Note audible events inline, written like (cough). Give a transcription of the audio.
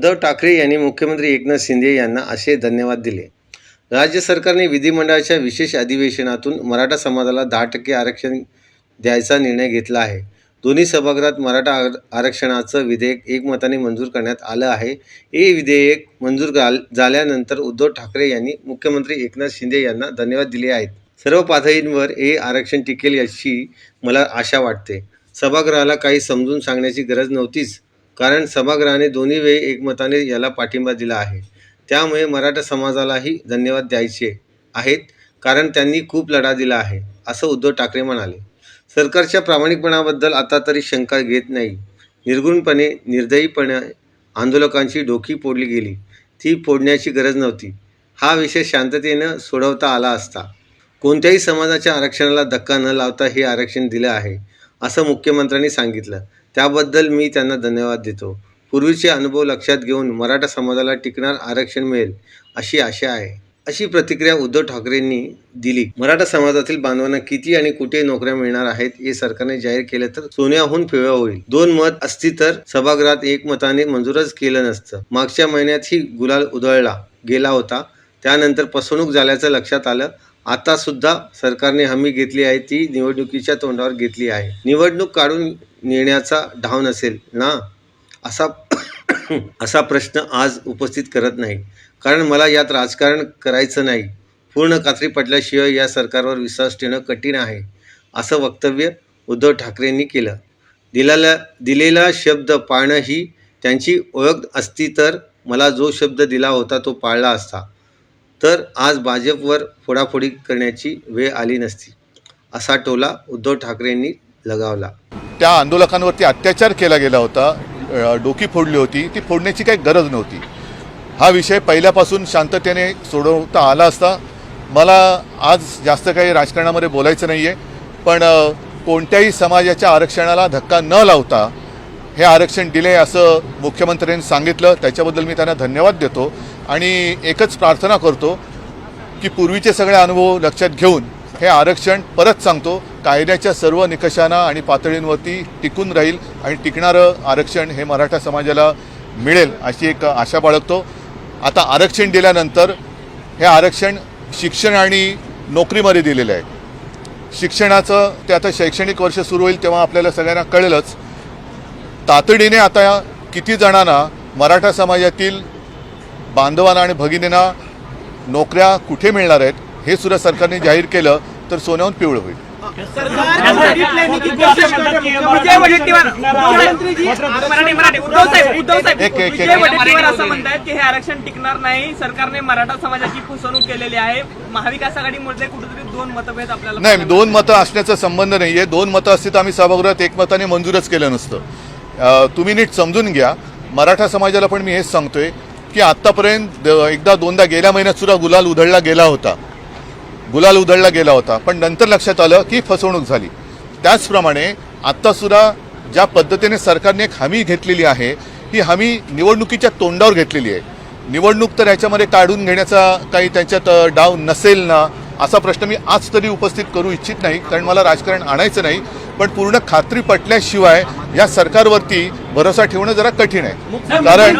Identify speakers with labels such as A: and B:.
A: उद्धव ठाकरे यांनी मुख्यमंत्री एकनाथ शिंदे यांना असे धन्यवाद दिले. राज्य सरकारने विधिमंडळाच्या विशेष अधिवेशनातून मराठा समाजाला दहा टक्के आरक्षण द्यायचा निर्णय घेतला आहे. दोन्ही सभागृहात मराठा आर- आरक्षणाचं विधेयक एकमताने मंजूर करण्यात आलं आहे. हे विधेयक मंजूर झाल्यानंतर उद्धव ठाकरे यांनी मुख्यमंत्री एकनाथ शिंदे यांना धन्यवाद दिले आहेत. सर्व पातळींवर हे आरक्षण टिकेल याची मला आशा वाटते. सभागृहाला काही समजून सांगण्याची गरज नव्हतीच. कारण सभागृहाने दोन्ही वेळी एकमताने याला पाठिंबा दिला आहे. त्यामुळे मराठा समाजालाही धन्यवाद द्यायचे आहेत कारण त्यांनी खूप लढा दिला आहे असं उद्धव ठाकरे म्हणाले. सरकारच्या प्रामाणिकपणाबद्दल आता तरी शंका घेत नाही. निर्गुणपणे निर्दयीपणे आंदोलकांची डोकी फोडली गेली. ती फोडण्याची गरज नव्हती. हा विषय शांततेनं सोडवता आला असता. कोणत्याही समाजाच्या आरक्षणाला धक्का न लावता हे आरक्षण दिलं आहे असं मुख्यमंत्र्यांनी सांगितलं. त्याबद्दल मी त्यांना धन्यवाद देतो. पूर्वीचे अनुभव लक्षात घेऊन मराठा समाजाला टिकणार आरक्षण मिळेल अशी आशा आहे. अशी प्रतिक्रिया उद्धव ठाकरेंनी दिली. मराठा समाजातील बांधवांना किती आणि कुठे नोकऱ्या मिळणार आहेत हे सरकारने जाहीर केलं तर सोन्याहून पिवळ्या होईल. दोन मत असती तर सभागृहात एकमताने मंजूरच केलं नसतं. मागच्या महिन्यात ही गुलाल उधळला गेला होता. त्यानंतर फसवणूक झाल्याचं लक्षात आलं. आतासुद्धा सरकारने हमी घेतली आहे ती निवडणुकीच्या तोंडावर घेतली आहे. निवडणूक काढून नेण्याचा ढाव नसेल ना? असा (coughs) असा प्रश्न आज उपस्थित करत नाही. कारण मला यात राजकारण करायचं नाही. पूर्ण कात्री पटल्याशिवाय या सरकारवर विश्वास ठेवणं कठीण आहे असं वक्तव्य उद्धव ठाकरेंनी केलं. दिलेला दिलेला शब्द पाळणं ही त्यांची ओळख असती तर मला जो शब्द दिला होता तो पाळला असता. तर आज भाजपवर फोडाफोडी करण्याची वेळ आली नसती. असा टोला उद्धव ठाकरेंनी लगावला.
B: त्या आंदोलकांवरती अत्याचार केला गेला होता. डोकी फोडली होती. ती फोडण्याची काही गरज नव्हती. हा विषय पहिल्यापासून शांततेने सोडवता आला असता. मला आज जास्त काही राजकारणामध्ये बोलायचं नाही आहे पण कोणत्याही समाजाच्या आरक्षणाला धक्का न लावता हे आरक्षण दिले असं मुख्यमंत्र्यांनी सांगितलं. त्याच्याबद्दल मी त्यांना धन्यवाद देतो. आणि एकच प्रार्थना करतो की पूर्वीचे सगळे अनुभव लक्षात घेऊन हे आरक्षण परत सांगतो. कायद्याच्या सर्व निकषांना आणि पातळींवरती टिकून राहील आणि टिकणारं आरक्षण हे मराठा समाजाला मिळेल अशी एक आशा बाळगतो. आता आरक्षण दिल्यानंतर हे आरक्षण शिक्षण आणि नोकरीमध्ये दिलेलं आहे. शिक्षणाचं ते आता शैक्षणिक वर्ष सुरू होईल तेव्हा आपल्याला सगळ्यांना कळेलच. तातडीने आता किती जणांना मराठा समाजातील बांधवांना आणि भगिनींना नोकऱ्या कुठे मिळणार आहेत हे सुद्धा सरकारने जाहीर केलं तर सोन्याहून पिवळं होईल.
C: की हे आरक्षण टिकणार नाही सरकारने मराठा समाजाची फसवणूक केलेली आहे महाविकास आघाडीमध्ये कुठेतरी दोन मतभेद आपल्याला
B: नाही दोन मतं असण्याचा संबंध नाही दोन मतं असतील तर आम्ही सभागृहात एकमताने मंजूरच केलं नसतं. तुम्ही नीट समजून घ्या. मराठा समाजाला पण मी हेच सांगतोय की आत्तापर्यंत द- एकदा दोनदा गेल्या महिन्यात सुद्धा गुलाल उधळला गेला होता. गुलाल उधळला गेला होता. पण नंतर लक्षात आलं की फसवणूक झाली. त्याचप्रमाणे आत्तासुद्धा ज्या पद्धतीने सरकारने एक हमी घेतलेली आहे ही हमी निवडणुकीच्या तोंडावर घेतलेली आहे. निवडणूक तर याच्यामध्ये काढून घेण्याचा काही त्यांच्यात डाव नसेल ना असा प्रश्न मी आज तरी उपस्थित करू इच्छित नाही. कारण मला राजकारण आणायचं नाही. पण पूर्ण खात्री पटल्याशिवाय या सरकारवरती भरोसा ठेवणं जरा कठीण आहे. कारण